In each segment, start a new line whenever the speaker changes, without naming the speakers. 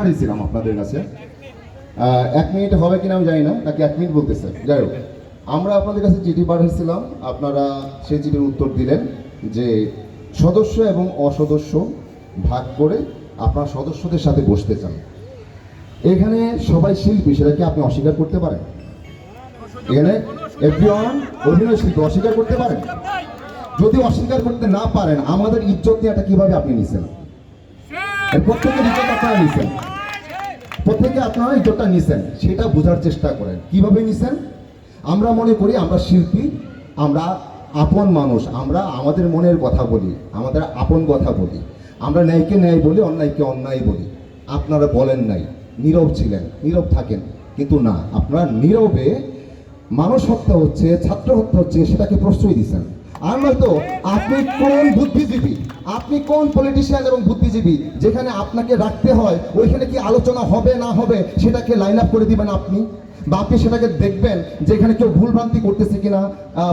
পাঠিয়েছিলাম আপনাদের কাছে। এক মিনিট হবে কিনা আমি জানি না নাকি এক মিনিট বলতেছে। যাই হোক, আমরা আপনাদের কাছে চিঠি পাঠিয়েছিলাম। আপনারা সেই চিঠির উত্তর দিলেন যে সদস্য এবং অসদস্য ভাগ করে আপনার সদস্যদের সাথে বসতে চান। এখানে সবাই শিল্পী, সেটা কি আপনি অস্বীকার করতে পারেন? এখানে এভরিওয়ান অভিনয় শিল্পী অস্বীকার করতে পারেন? যদি অস্বীকার করতে না পারেন, আমাদের ইজ্জত নিয়েটা কীভাবে আপনি নিছেন? প্রত্যেকের ইজ্জত আপনারা নিছেন। প্রত্যেকে আপনারা ইজ্জতটা নিছেন, সেটা বোঝার চেষ্টা করেন। কীভাবে নিছেন? আমরা মনে করি আমরা শিল্পী, আমরা আপন মানুষ, আমরা আমাদের মনের কথা বলি, আমাদের আপন কথা বলি। আমরা ন্যায়কে ন্যায় বলি, অন্যায়কে অন্যায় বলি। আপনারা বলেন নাই, নীরব ছিলেন, নীরব থাকেন। কিন্তু না, আপনারা নীরবে মানুষ হত্যা হচ্ছে, ছাত্র হত্যা হচ্ছে, সেটাকে প্রশ্রয় দিচ্ছেন। আর তো আপনি কোন বুদ্ধিজীবী? আপনি কোন পলিটিশিয়ান এবং বুদ্ধিজীবী যেখানে আপনাকে রাখতে হয় ওইখানে কি আলোচনা হবে না হবে সেটাকে লাইন আপ করে দিবেন আপনি? বা আপনি সেটাকে দেখবেন যে এখানে কেউ ভুলভ্রান্তি করতেছে কিনা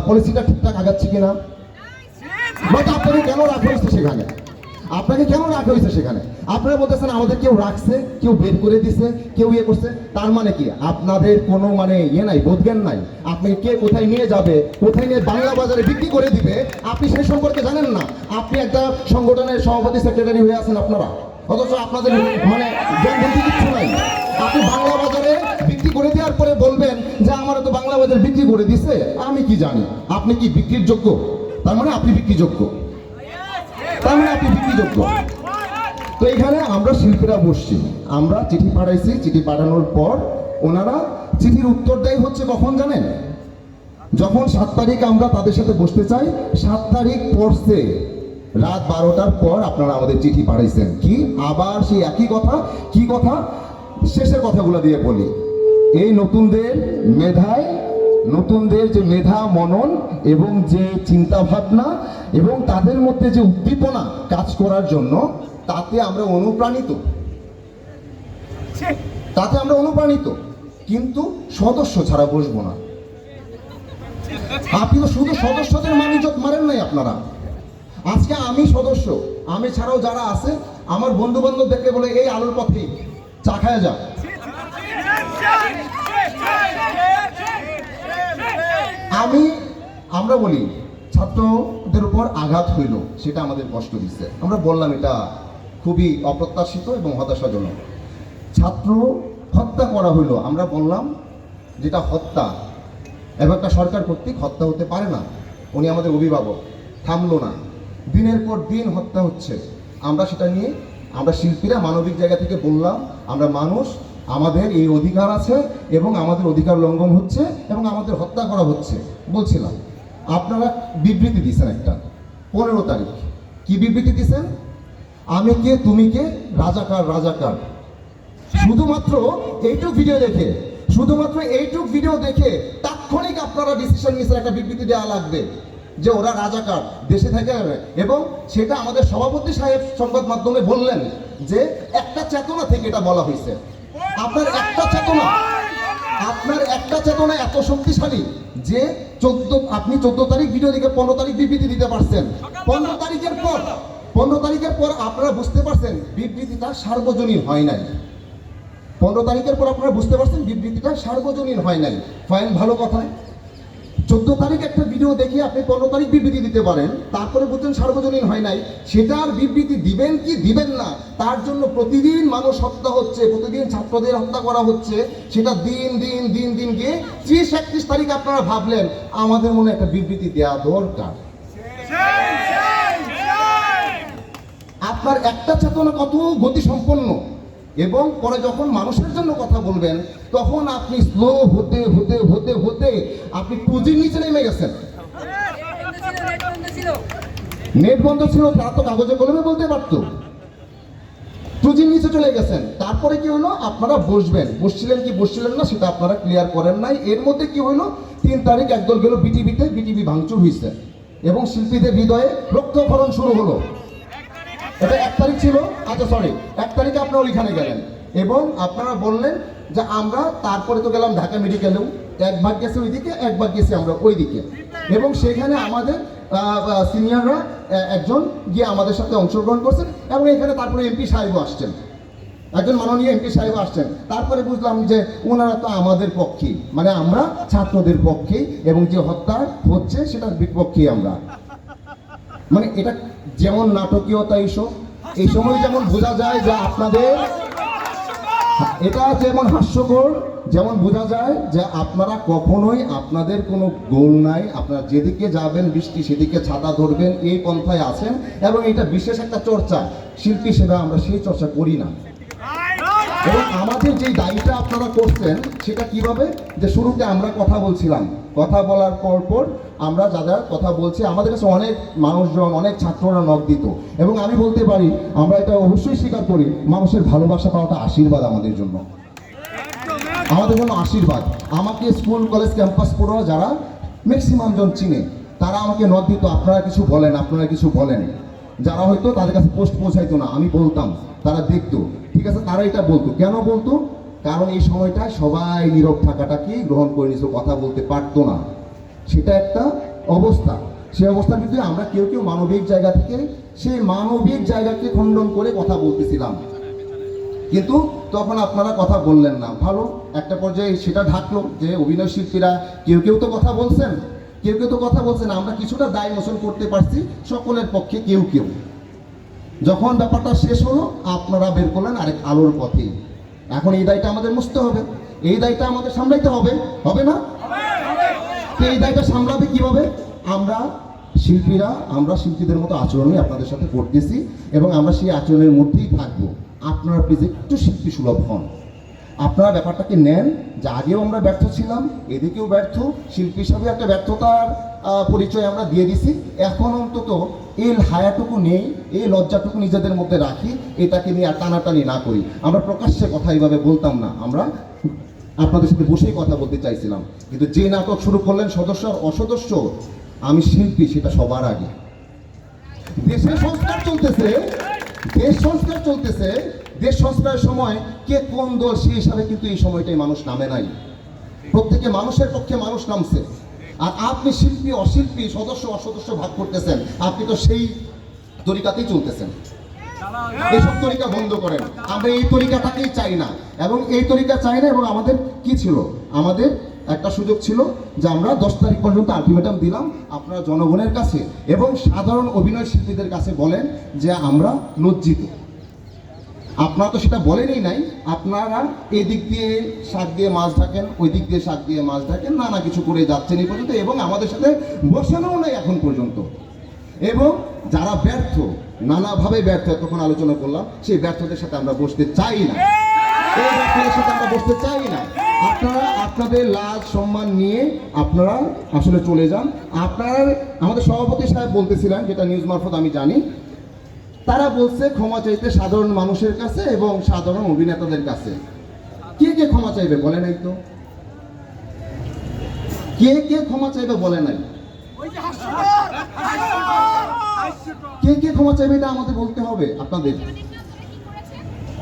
পলিসিটা ঠিকঠাক আগাচ্ছে কিনা? বাট আপনি কেন রাখা হয়েছে সেখানে? আপনাকে কেন রাখা হয়েছে সেখানে? আপনারা বলতেছেন, আমাদের কেউ রাখছে, কেউ বের করে দিছে, কেউ ইয়ে করছে। তার মানে কি? আপনাদের কোনো মানে ইয়ে নাই, বোধজ্ঞান নাই। আপনি কে কোথায় নিয়ে যাবে, কোথায় নিয়ে বাংলা বাজারে বিক্রি করে দিবে, আপনি সেই সম্পর্কে জানেন না। আপনি একটা সংগঠনের সভাপতি, সেক্রেটারি হয়ে আছেন আপনারা। অথচ আপনাদের মানে জ্ঞান বুদ্ধি কিচ্ছু নাই। আপনি বাংলা বাজারে বিক্রি করে দেওয়ার পরে বলবেন যে, আমার তো বাংলা বাজার বিক্রি করে দিছে, আমি কি জানি? আপনি কি বিক্রির যোগ্য? তার মানে আপনি বিক্রিযোগ্য। মানে আপনি বিক্রিযোগ্য তো এখানে আমরা শিল্পীরা বসছি। আমরা চিঠি পাঠাইছি, চিঠি পাঠানোর পর ওনারা চিঠির উত্তর দেয় হচ্ছে কখন জানেন? যখন সাত তারিখ আমরা তাদের সাথে বসতে চাই, সাত তারিখ পড়ছে। রাত বারোটার পর আপনারা আমাদের চিঠি পাঠাইছেন। কি? আবার সেই একই কথা? কি কথা? শেষের কথাগুলো দিয়ে বলি। এই নতুনদের মেধায় নতুনদের যে মেধা, মনন এবং যে চিন্তা ভাবনা এবং তাদের মধ্যে যে উদ্দীপনা কাজ করার জন্য তাতে আমরা অনুপ্রাণিত। তাতে আমরা অনুপ্রাণিত। কিন্তু সদস্য ছাড়া বসবো না। আপনি তো শুধু সদস্যদের মানিজত মারেন নাই আপনারা। আজকে আমি সদস্য, আমি ছাড়াও যারা আছে, আমার বন্ধু বান্ধব দেখলে বলে, এই আলোর পথে চা খায় যা। আমি আমরা বলি, ছাত্রদের উপর আঘাত হইল, সেটা আমাদের কষ্ট দিচ্ছে। আমরা বললাম এটা খুবই অপ্রত্যাশিত এবং হতাশাজনক। ছাত্র হত্যা করা হইল, আমরা বললাম যেটা হত্যা এবং একটা সরকার কর্তৃক হত্যা হতে পারে না, উনি আমাদের অভিভাবক, থামলো না। দিনের পর দিন হত্যা হচ্ছে। আমরা সেটা নিয়ে, আমরা শিল্পীরা মানবিক জায়গা থেকে বললাম, আমরা মানুষ আমাদের এই অধিকার আছে এবং আমাদের অধিকার লঙ্ঘন হচ্ছে এবং আমাদের হত্যা করা হচ্ছে। বলছিলাম, আপনারা বিবৃতি দিয়েছেন একটা। পনেরো তারিখ। কি বিবৃতি দিয়েছেন? আমি কে, তুমি কে? রাজাকার রাজাকার। শুধুমাত্র এইটুক ভিডিও দেখে, শুধুমাত্র এইটুক ভিডিও দেখে তাৎক্ষণিক আপনারা ডিসিশন নিয়েছেন একটা বিবৃতি দেওয়া লাগবে যে ওরা রাজাকার, দেশে থেকে এবং সেটা আমাদের সভাপতি সাহেব সংবাদ মাধ্যমে বললেন যে একটা চেতনা থেকে এটা বলা হয়েছে। আপনার একটা চেতনা, আপনার একটা চেতনা এত শক্তিশালী যে চোদ্দ, আপনি চোদ্দ তারিখ ভিডিও দিকে পনেরো তারিখ বিবৃতি দিতে পারছেন। পনেরো তারিখের পর, পনেরো তারিখের পর আপনারা বুঝতে পারছেন বিবৃতিটা সার্বজনীন হয় নাই। পনেরো তারিখের পর আপনারা বুঝতে পারছেন বিবৃতিটা সার্বজনীন হয় নাই। ফাইন ভালো কথা। চোদ্দ তারিখ একটা ভিডিও দেখে আপনি পনেরো তারিখ বিবৃতি দিতে পারেন। তারপরে বলছেন সার্বজনীন হয় নাই। সেটার বিবৃতি দিবেন কি দিবেন না, তার জন্য প্রতিদিন মানুষ হত্যা হচ্ছে, প্রতিদিন ছাত্রদের হত্যা করা হচ্ছে। সেটা দিন দিন দিন দিন গিয়ে ত্রিশ, একত্রিশ তারিখ আপনারা ভাবলেন, আমাদের মনে একটা বিবৃতি দেওয়া দরকার। আপনার একটা চেতনা কত গতি সম্পন্ন এবং পরে যখন মানুষের জন্য কথা বলবেন, তখন আপনি স্লো হতে হতে হতে হতে আপনি পুঁজির নিচে নেমে গেছেন। নেট বন্ধ ছিল, তারা তো কাগজে কলমে বলতে পারতো। টুজির নিচে চলে গেছেন। তারপরে কি হলো? আপনারা বসবেন। বসছিলেন কি বসছিলেন না, সেটা আপনারা ক্লিয়ার করেন নাই। এর মধ্যে কি হলো? তিন তারিখ একদল গেল বিটিভিতে বিটিভি ভাঙচুর হয়েছে এবং শিল্পীদের হৃদয়ে রক্তক্ষরণ শুরু হলো। এটা এক তারিখ ছিল। আচ্ছা সরি এক তারিখে আপনারা ওইখানে গেলেন। এবং আপনারা বললেন যে আমরা তারপরে তো গেলাম ঢাকা মেডিকেলেও এক ভাগ গেছে ওইদিকে, এক ভাগ গেছি আমরা ওইদিকে। এবং সেখানে আমাদের সিনিয়ররা একজন গিয়ে আমাদের সাথে অংশগ্রহণ করছেন এবং এখানে তারপরে এমপি সাহেবও আসছেন। একজন মাননীয় এমপি সাহেব আসছেন। তারপরে বুঝলাম যে ওনারা তো আমাদের পক্ষে মানে আমরা ছাত্রদের পক্ষে এবং যে হত্যা হচ্ছে সেটার বিপক্ষে আমরা। মানে এটা যেমন নাটকীয়তা এইসব এই সময় যেমন বোঝা যায় যে আপনাদের এটা যেমন হাস্যকর, যেমন বোঝা যায় যে আপনারা কখনোই আপনাদের কোনো গোল নাই, আপনারা যেদিকে যাবেন বৃষ্টি সেদিকে ছাতা ধরবেন, এই পন্থায় আছেন, এবং এটা বিশেষ একটা চর্চা। শিল্পী হিসেবে আমরা সেই চর্চা করি না। এবং আমাদের যে দায়ীটা আপনারা করছেন, সেটা কীভাবে? যে শুরুতে আমরা কথা বলছিলাম। কথা বলার পর পর আমরা যারা কথা বলছি, আমাদের কাছে অনেক মানুষজন, অনেক ছাত্ররা নখ দিত। এবং আমি বলতে পারি, আমরা এটা অবশ্যই স্বীকার করি, মানুষের ভালোবাসা পাওয়াটা আশীর্বাদ আমাদের জন্য। আমাদের জন্য আশীর্বাদ। আমাকে স্কুল, কলেজ, ক্যাম্পাস পড়ুয়া যারা ম্যাক্সিমাম জন চিনে, তারা আমাকে নখ দিত, আপনারা কিছু বলেন, আপনারা কিছু বলেন। যারা হয়তো তাদের কাছে পোস্ট পৌঁছাইতো না, আমি বলতাম, তারা দেখতো। ঠিক আছে, তারা এটা বলতো। কেন বলতো? কারণ এই সময়টা সবাই নীরব থাকাটাকে গ্রহণ করে নিয়েছিল, কথা বলতে পারতো না। সেটা একটা অবস্থা। সেই অবস্থার ভিতরে আমরা কেউ কেউ মানবিক জায়গা থেকে, সেই মানবিক জায়গাকে খণ্ডন করে কথা বলতেছিলাম। কিন্তু তখন আপনারা কথা বললেন না। ভালো, একটা পর্যায়ে সেটা ঢাকলো যে অভিনয় শিল্পীরা, কেউ কেউ তো কথা বলছেন। কেউ কেউ তো কথা বলছেন আমরা কিছুটা দায় মোচন করতে পারছি সকলের পক্ষে, কেউ কেউ। যখন ব্যাপারটা শেষ হলো, আপনারা বের করলেন আরেক আলোর পথে। এখন এই দায়টা আমাদের মুছতে হবে। এই দায়টা আমাদের সামলাইতে হবে। হবে না? এই দায়টা সামলাবে কীভাবে? আমরা শিল্পীরা, আমরা শিল্পীদের মতো আচরণই আপনাদের সাথে করতেছি এবং আমরা সেই আচরণের মধ্যেই থাকব। আপনারা প্লিজ একটু শিল্পী সুলভ হন। আপনারা ব্যাপারটাকে নেন যে আগেও আমরা ব্যর্থ ছিলাম, এদিকেও ব্যর্থ, শিল্পী হিসাবে একটা ব্যর্থতার পরিচয় আমরা দিয়ে দিছি। এখন অন্তত এই হায়াটুকু নেই, এই লজ্জাটুকু নিজেদের মধ্যে রাখি, এটাকে নিয়ে আর টানাটানি না করি। আমরা প্রকাশ্যে কথা এইভাবে বলতাম না। আমরা আপনাদের সাথে বসেই কথা বলতে চাইছিলাম। কিন্তু যে নাটক শুরু করলেন সদস্য অসদস্য, আমি শিল্পী, সেটা সবার আগে। দেশে সংস্কার চলতেছে, দেশ সংস্কার চলতেছে দেশ সংস্কারের সময় কে কোন দল সেই হিসাবে কিন্তু এই সময়টাই মানুষ নামে নাই। প্রত্যেকে মানুষের পক্ষে মানুষ নামছে। আর আপনি শিল্পী, অশিল্পী, সদস্য, অসদস্য ভাগ করতেছেন। আপনি তো সেই তরিকাতেই চলতেছেন। এইসব তরিকা বন্ধ করেন। আমরা এই তরিকাটাকেই চাই না। এবং এই তরিকা চাই না, এবং আমাদের কি ছিল? আমাদের একটা সুযোগ ছিল যে আমরা দশ তারিখ পর্যন্ত আলটিমেটাম দিলাম আপনারা জনগণের কাছে এবং সাধারণ অভিনয় শিল্পীদের কাছে বলেন যে আমরা লজ্জিত। আপনারা তো সেটা বলেনই নাই। আপনারা এদিক দিয়ে শাক দিয়ে মাছ ঢাকেন ওই দিক দিয়ে শাক দিয়ে মাছ ঢাকেন, নানা কিছু করে যাচ্ছেন এই পর্যন্ত এবং আমাদের সাথে বসানোও নাই এখন পর্যন্ত। এবং যারা ব্যর্থ, নানাভাবে ব্যর্থ তখন আলোচনা করলাম, সেই ব্যর্থদের সাথে আমরা বসতে চাই না। এই ব্যর্থদের সাথে আমরা বসতে চাই না। আপনারা আপনাদের লাজ, সম্মান নিয়ে আপনারা আসলে চলে যান। আপনারা, আমাদের সভাপতি সাহেব বলতেছিলেন, যেটা নিউজ মারফত আমি জানি তারা বলছে ক্ষমা চাইতে সাধারণ মানুষের কাছে এবং সাধারণ অভিনেতাদের কাছে। কে কে ক্ষমা চাইবে বলে নাই তো? কে কে ক্ষমা চাইবে বলে নাই? কে কে ক্ষমা চাইবে এটা আমাদের বলতে হবে আপনাদের।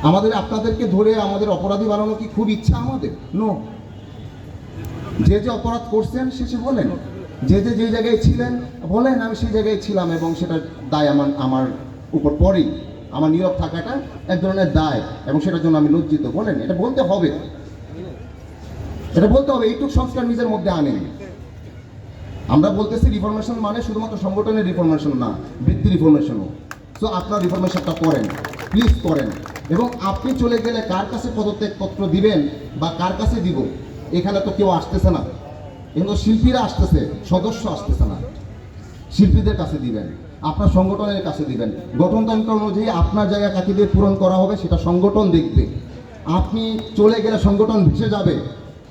আমাদের আপনাদেরকে ধরে আমাদের অপরাধী বানানো কি খুব ইচ্ছা আমাদের? নো যে যে অপরাধ করছেন, সে সে বলেন। যে যে যে জায়গায় ছিলেন, বলেন আমি সেই জায়গায় ছিলাম এবং সেটার দায় আমার আমার উপর পড়েই আমার নীরব থাকাটা এক ধরনের দায় এবং সেটার জন্য আমি লজ্জিত বলেন এটা বলতে হবে। এটা বলতে হবে, এইটুক সংস্কার নিজের মধ্যে আনেন। আমরা বলতেছি রিফরমেশন মানে শুধুমাত্র সংগঠনের রিফরমেশন না বৃত্তি রিফরমেশনও সো আপনার রিফরমেশনটা করেন প্লিজ করেন। এবং আপনি চলে গেলে কার কাছে পদত্যাগপত্র দিবেন বা কার কাছে দিব, এখানে তো কেউ আসতেছে না। কিন্তু শিল্পীরা আসতেছে, সদস্য আসতেছে না। শিল্পীদের কাছে দিবেন। আপনার সংগঠনের কাছে দিবেন। গঠনতন্ত্র অনুযায়ী আপনার জায়গা কাকে দিয়ে পূরণ করা হবে সেটা সংগঠন দেখবে। আপনি চলে গেলে সংগঠন ভেসে যাবে।